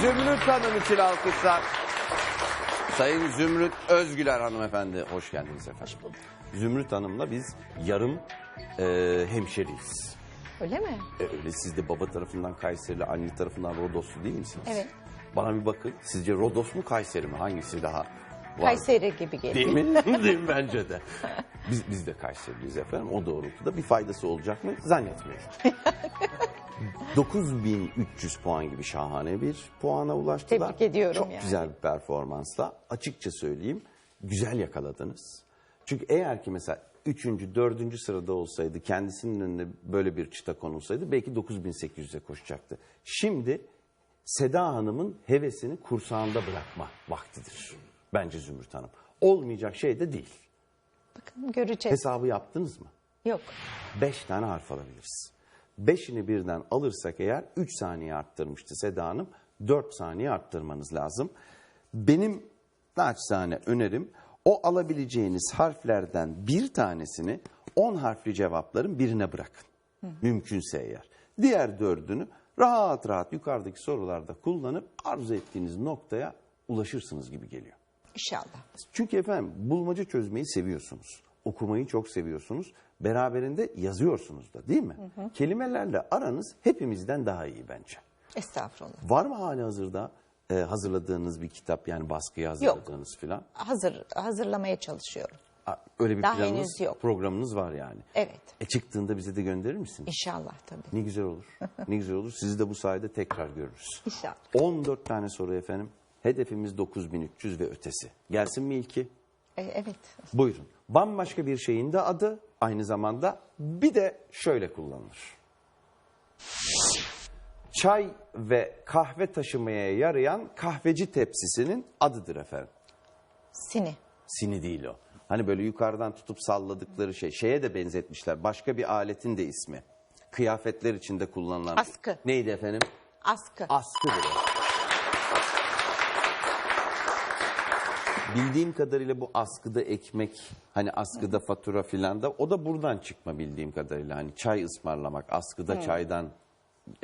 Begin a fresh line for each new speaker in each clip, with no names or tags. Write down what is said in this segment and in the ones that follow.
Zümrüt Hanım için alkışlar. Sayın Zümrüt Özgüler hanımefendi. Hoş geldiniz efendim. Zümrüt Hanım'la biz yarım e, hemşeriyiz.
Öyle mi?
E, öyle siz de baba tarafından Kayserili, anne tarafından Rodoslu değil misiniz?
Evet.
Bana bir bakın. Sizce Rodos mu Kayseri mi? Hangisi daha? var?
Kayseri gibi geliyor.
Değil mi? Değil mi? Bence de. Biz, biz de Kayseri'liyiz efendim. O doğrultuda bir faydası olacak mı? Zannetmiyorum. 9300 puan gibi şahane bir puana ulaştılar.
Tebrik ediyorum
Çok
yani.
güzel bir performansla. Açıkça söyleyeyim güzel yakaladınız. Çünkü eğer ki mesela 3. 4. sırada olsaydı kendisinin önüne böyle bir çıta konulsaydı belki 9800'e koşacaktı. Şimdi Seda Hanım'ın hevesini kursağında bırakma vaktidir. Bence Zümrüt Hanım. Olmayacak şey de değil.
Bakın göreceğiz.
Hesabı yaptınız mı?
Yok.
5 tane harf alabiliriz. Beşini birden alırsak eğer 3 saniye arttırmıştı Seda Hanım. 4 saniye arttırmanız lazım. Benim naçizane önerim o alabileceğiniz harflerden bir tanesini 10 harfli cevapların birine bırakın. Mümkünse eğer. Diğer dördünü rahat rahat yukarıdaki sorularda kullanıp arzu ettiğiniz noktaya ulaşırsınız gibi geliyor.
İnşallah.
Çünkü efendim bulmaca çözmeyi seviyorsunuz. Okumayı çok seviyorsunuz. Beraberinde yazıyorsunuz da değil mi? Kelimelerle aranız hepimizden daha iyi bence.
Estağfurullah.
Var mı hali hazırda e, hazırladığınız bir kitap yani baskıya hazırladığınız filan?
Hazır hazırlamaya çalışıyorum.
Aa, Öyle bir
Daha
planınız,
henüz yok.
programınız var yani.
Evet.
E çıktığında bize de gönderir misin?
İnşallah tabii.
Ne güzel olur. Ne güzel olur. Sizi de bu sayede tekrar görürüz.
İnşallah.
14 tane soru efendim. Hedefimiz 9300 ve ötesi. Gelsin mi ilki?
E, evet.
Buyurun. Bambaşka bir şeyin de adı aynı zamanda bir de şöyle kullanılır. Çay ve kahve taşımaya yarayan kahveci tepsisinin adıdır efendim.
Sini.
Sini değil o. Hani böyle yukarıdan tutup salladıkları şey. Şeye de benzetmişler. Başka bir aletin de ismi. Kıyafetler içinde kullanılan.
Askı.
Neydi efendim?
Askı.
Askıdır o. Bildiğim kadarıyla bu askıda ekmek, hani askıda fatura filan da o da buradan çıkma bildiğim kadarıyla. Hani çay ısmarlamak, askıda çaydan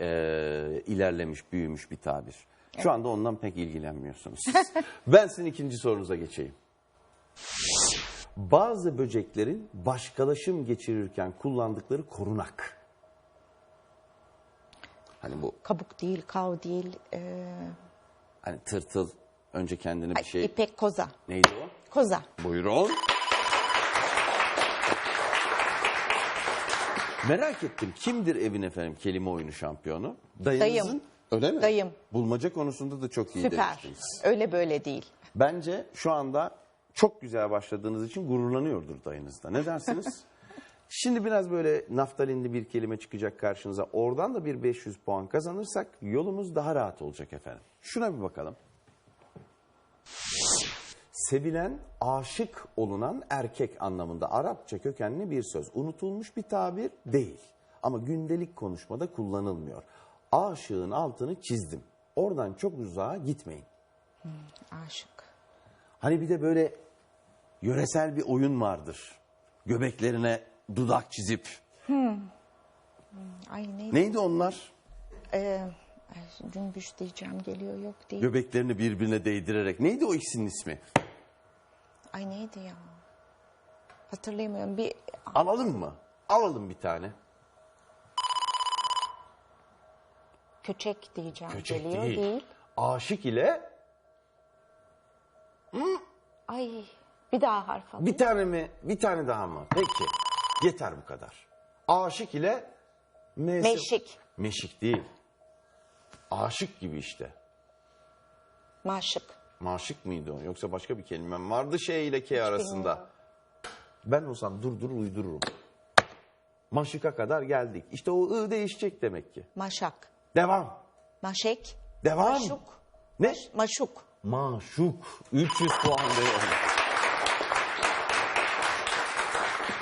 e, ilerlemiş, büyümüş bir tabir. Şu anda ondan pek ilgilenmiyorsunuz. siz. ben sizin ikinci sorunuza geçeyim. Bazı böceklerin başkalaşım geçirirken kullandıkları korunak. Hani bu
Kabuk değil, kav değil. E,
Hani tırtıl önce kendine bir
ay,
şey...
ipek koza.
Neydi o?
Koza.
Buyurun. Merak ettim. Kimdir evin efendim kelime oyunu şampiyonu? Dayınızın.
Dayım.
Öyle mi?
Dayım.
Bulmaca konusunda da çok iyi
Süper.
demiştiniz.
Öyle böyle değil.
Bence şu anda çok güzel başladığınız için gururlanıyordur dayınız da. Ne dersiniz? Şimdi biraz böyle naftalinli bir kelime çıkacak karşınıza. Oradan da bir 500 puan kazanırsak yolumuz daha rahat olacak efendim. Şuna bir bakalım. Sevilen, aşık olunan erkek anlamında Arapça kökenli bir söz. Unutulmuş bir tabir değil. Ama gündelik konuşmada kullanılmıyor. Aşığın altını çizdim. Oradan çok uzağa gitmeyin.
Aşık.
Hani bir de böyle yöresel bir oyun vardır. Göbeklerine dudak çizip.
Ay neydi?
Neydi onlar?
E, ay, cümbüş diyeceğim geliyor yok değil.
Göbeklerini birbirine değdirerek. Neydi o ikisinin ismi?
Ay neydi ya? Hatırlayamıyorum. Bir
Alalım mı? Alalım bir tane.
köçek diyeceğim
Köçek
geliyor
değil. Aşık ile
Ay bir daha harf alayım.
bir tane mi? Bir tane daha mı? Peki. Yeter bu kadar. Aşık ile M'si-
Meşik.
Meşik değil. Aşık gibi işte.
Maşık.
Maşık mıydı o? Yoksa başka bir kelime mi vardı şey ile K arasında? Ben olsam durdur uydururum. Maşıka kadar geldik. İşte o ı değişecek demek ki.
Maşak.
Devam.
Maşek.
Devam.
Maşuk.
Ne?
Maşuk.
Maşuk. 300 puan veriyorum.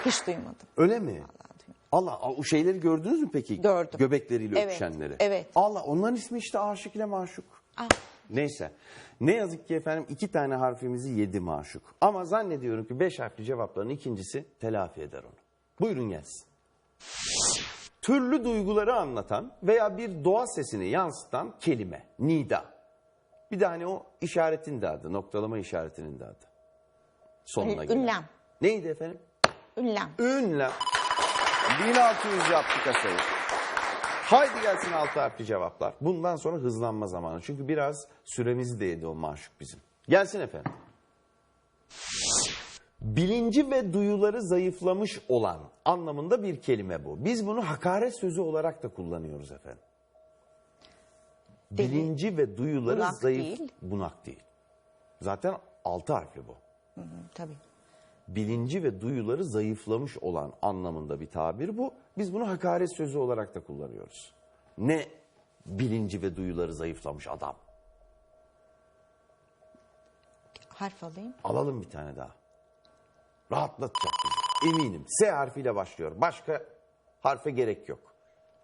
Hiç duymadım.
Öyle mi? Allah o şeyleri gördünüz mü peki?
Gördüm.
Göbekleriyle
Evet,
öpüşenleri.
evet.
Allah onların ismi işte aşık ile maşuk.
Ah,
Neyse. Ne yazık ki efendim iki tane harfimizi yedi maşuk. Ama zannediyorum ki beş harfli cevapların ikincisi telafi eder onu. Buyurun gelsin. Türlü duyguları anlatan veya bir doğa sesini yansıtan kelime. Nida. Bir de hani o işaretin de adı, noktalama işaretinin de adı. Sonuna
Ün-
gelen.
ünlem.
Neydi efendim?
Ünlem.
Ünlem. 1600 yaptı kasayı. Haydi gelsin altı harfli cevaplar. Bundan sonra hızlanma zamanı. Çünkü biraz süremizi de yedi o maşuk bizim. Gelsin efendim. Bilinci ve duyuları zayıflamış olan anlamında bir kelime bu. Biz bunu hakaret sözü olarak da kullanıyoruz efendim.
Deli.
Bilinci ve duyuları
Bunak
zayıf...
değil.
Bunak değil. Zaten altı harfli bu
Hı, tabii.
Bilinci ve duyuları zayıflamış olan anlamında bir tabir bu. Biz bunu hakaret sözü olarak da kullanıyoruz. Ne bilinci ve duyuları zayıflamış adam?
Harf alayım.
Alalım bir tane daha. Rahatlatacak bizi. Eminim. S harfiyle başlıyor. Başka harfe gerek yok.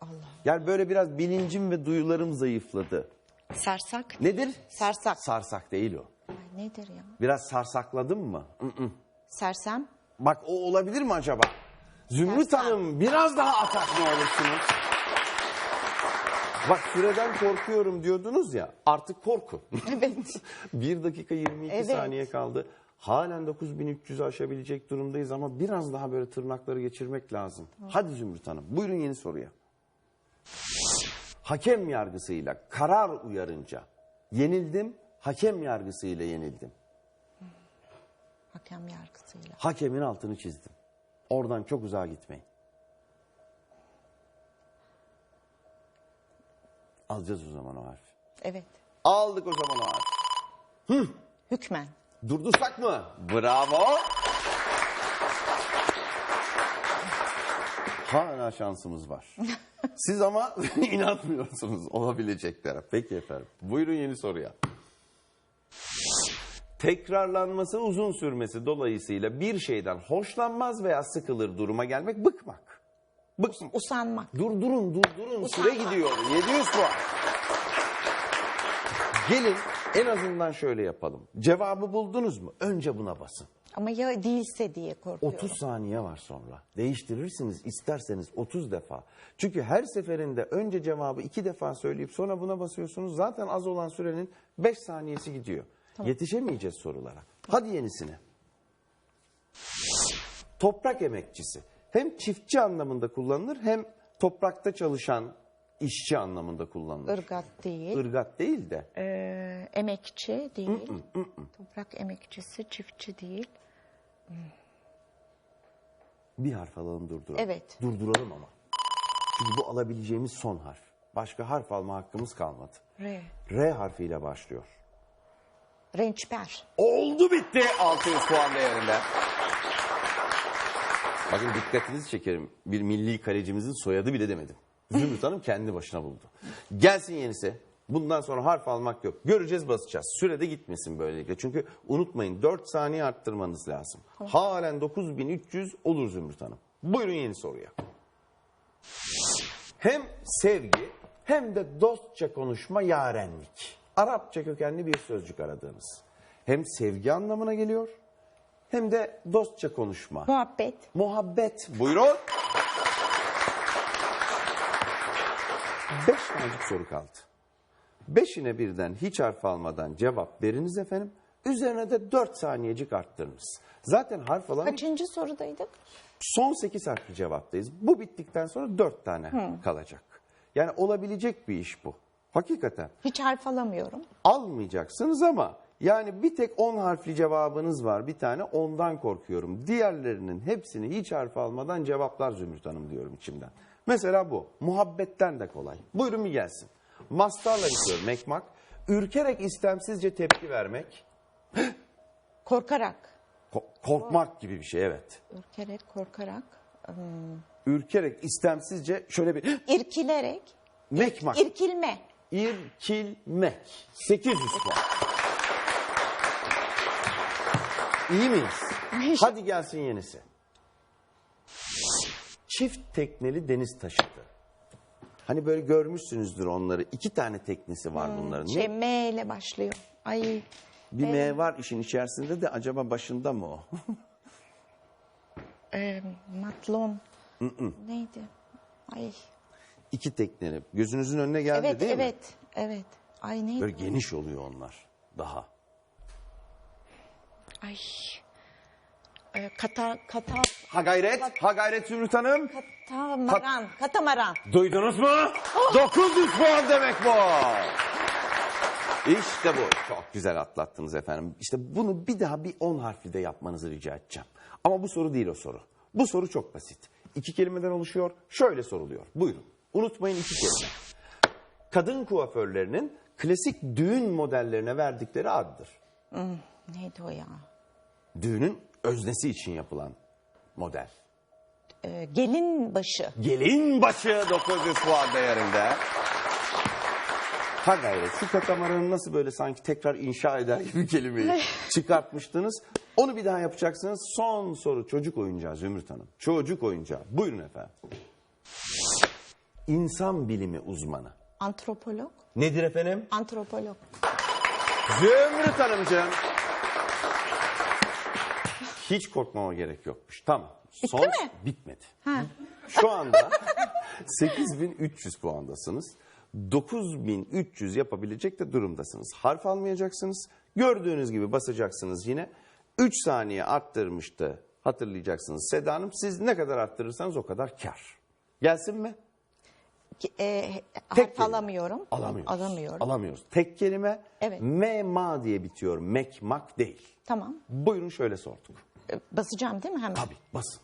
Allah.
Yani böyle biraz bilincim ve duyularım zayıfladı.
Sarsak.
Nedir?
Sarsak.
Sarsak değil o.
Ay, nedir ya?
Biraz sarsakladım mı? Mm-mm.
Sersem.
Bak o olabilir mi acaba? Zümrüt
Tersten.
Hanım biraz daha atak ne olursunuz? Bak süreden korkuyorum diyordunuz ya artık korku.
Evet.
1 dakika 22
Evet.
saniye kaldı. Halen 9300'ü aşabilecek durumdayız ama biraz daha böyle tırnakları geçirmek lazım. Hadi Zümrüt Hanım buyurun yeni soruya. Hakem yargısıyla karar uyarınca yenildim, hakem yargısıyla yenildim.
Hakem yargısıyla.
Hakemin altını çizdim. Oradan çok uzağa gitmeyin. Alacağız o zaman o harfi.
Evet.
Aldık o zaman o harfi.
Hükmen.
Durdursak mı? Bravo. Hala şansımız var. Siz ama inanmıyorsunuz olabileceklere. Peki efendim. Buyurun yeni soruya. Tekrarlanması uzun sürmesi dolayısıyla bir şeyden hoşlanmaz veya sıkılır duruma gelmek bıkmak. Bıkmak.
Usanmak.
Durdurun durdurun süre gidiyor. 700 puan. Gelin en azından şöyle yapalım. Cevabı buldunuz mu? Önce buna basın.
Ama ya değilse diye korkuyorum.
30 saniye var sonra. Değiştirirsiniz isterseniz 30 defa. Çünkü her seferinde önce cevabı iki defa söyleyip sonra buna basıyorsunuz. Zaten az olan sürenin 5 saniyesi gidiyor. Yetişemeyeceğiz sorulara. Hadi yenisine. Toprak emekçisi. Hem çiftçi anlamında kullanılır hem toprakta çalışan işçi anlamında kullanılır.
Irgat değil.
Irgat değil de
Ee, emekçi değil. Toprak emekçisi, çiftçi değil.
bir harf alalım durduralım.
Evet.
Durduralım ama. Çünkü bu alabileceğimiz son harf. Başka harf alma hakkımız kalmadı.
R.
R harfiyle başlıyor.
Rençper.
Oldu bitti 600 puan değerinde. Bakın dikkatinizi çekerim. Bir milli kalecimizin soyadı bile demedim. Zümrüt Hanım kendi başına buldu. Gelsin yenisi. Bundan sonra harf almak yok. Göreceğiz basacağız. Sürede gitmesin böylelikle. Çünkü unutmayın 4 saniye arttırmanız lazım. Halen 9300 olur Zümrüt Hanım. Buyurun yeni soruya. Hem sevgi hem de dostça konuşma yarenlik. Arapça kökenli bir sözcük aradığınız. Hem sevgi anlamına geliyor hem de dostça konuşma.
Muhabbet.
Muhabbet. Buyurun. Beş tanecik soru kaldı. Beşine birden hiç harf almadan cevap veriniz efendim. Üzerine de dört saniyecik arttırınız. Zaten harf alan
Kaçıncı sorudaydık?
son 8 harfli cevaptayız. Bu bittikten sonra 4 tane kalacak. Yani olabilecek bir iş bu. Hakikaten.
Hiç harf alamıyorum.
Almayacaksınız ama yani bir tek 10 harfli cevabınız var bir tane ondan korkuyorum. Diğerlerinin hepsini hiç harf almadan cevaplar Zümrüt Hanım diyorum içimden. Mesela bu. Muhabbetten de kolay. Buyurun bir gelsin. Mastarla bitiyor mekmak. Ürkerek istemsizce tepki vermek.
Korkarak.
Ko- korkmak gibi bir şey evet.
Ürkerek, korkarak. ım,
Ürkerek istemsizce şöyle bir
irkilerek.
mekmak.
İrkilme.
İrkilmek. 800 puan. İyi miyiz? Hadi gelsin yenisi. Çift tekneli deniz taşıtı. Hani böyle görmüşsünüzdür onları. İki tane teknesi var bunların. Ne?
Şey M ile başlıyor. Ay
Bir M var işin içerisinde de acaba başında mı o?
e, matlon. Neydi? Ay.
İki tekneli. Gözünüzün önüne geldi
Evet,
değil mi?
evet, evet. Ay neydi?
Böyle geniş oluyor onlar daha.
Ay. Ee, kata, kata,
Ha gayret, ha gayret Zümrüt Hanım.
katamaran, katamaran.
Duydunuz mu? 900 puan demek bu. İşte bu. Çok güzel atlattınız efendim. İşte bunu bir daha bir 10 harfli de yapmanızı rica edeceğim. Ama bu soru değil o soru. Bu soru çok basit. İki kelimeden oluşuyor. Şöyle soruluyor. Buyurun. Unutmayın iki kelime. Kadın kuaförlerinin klasik düğün modellerine verdikleri addır.
Neydi o ya?
Düğünün öznesi için yapılan model.
Ee, gelin başı.
Gelin başı 900 puan değerinde. Ha gayret şu katamaranı nasıl böyle sanki tekrar inşa eder gibi kelimeyi çıkartmıştınız. Onu bir daha yapacaksınız. Son soru çocuk oyuncağı Zümrüt Hanım. Çocuk oyuncağı. Buyurun efendim. İnsan bilimi uzmanı.
Antropolog.
Nedir efendim?
Antropolog.
Zümrüt Hanımcığım. Hiç korkmama gerek yokmuş. Tamam. Son,
mi?
Bitmedi. Şu anda 8300 puandasınız. 9300 yapabilecek de durumdasınız. Harf almayacaksınız. Gördüğünüz gibi basacaksınız yine. 3 saniye arttırmıştı. Hatırlayacaksınız Seda Hanım. Siz ne kadar arttırırsanız o kadar kar. Gelsin mi?
E,
Tek
harf
kelime.
alamıyorum.
Alamıyoruz.
Alamıyorum.
Alamıyoruz. Tek kelime.
Evet.
Me ma diye bitiyor. Mek mak değil.
Tamam.
Buyurun şöyle sorduk.
Ee, Basacağım değil mi hemen?
Tabii basın.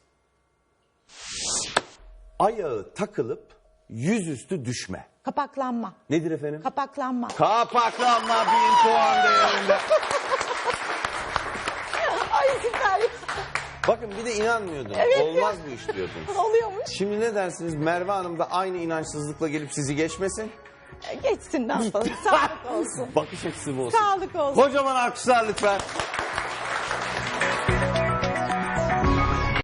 Ayağı takılıp yüzüstü düşme.
Kapaklanma.
Nedir efendim?
Kapaklanma.
Kapaklanma bin puan değerinde.
Ay süper.
Bakın bir de inanmıyordunuz. Olmaz bu iş diyordunuz.
Oluyormuş.
Şimdi ne dersiniz Merve Hanım da aynı inançsızlıkla gelip sizi geçmesin?
Geçsin ne yapalım. Sağlık olsun.
Bakış açısı bu olsun.
Sağlık olsun.
Kocaman alkışlar lütfen.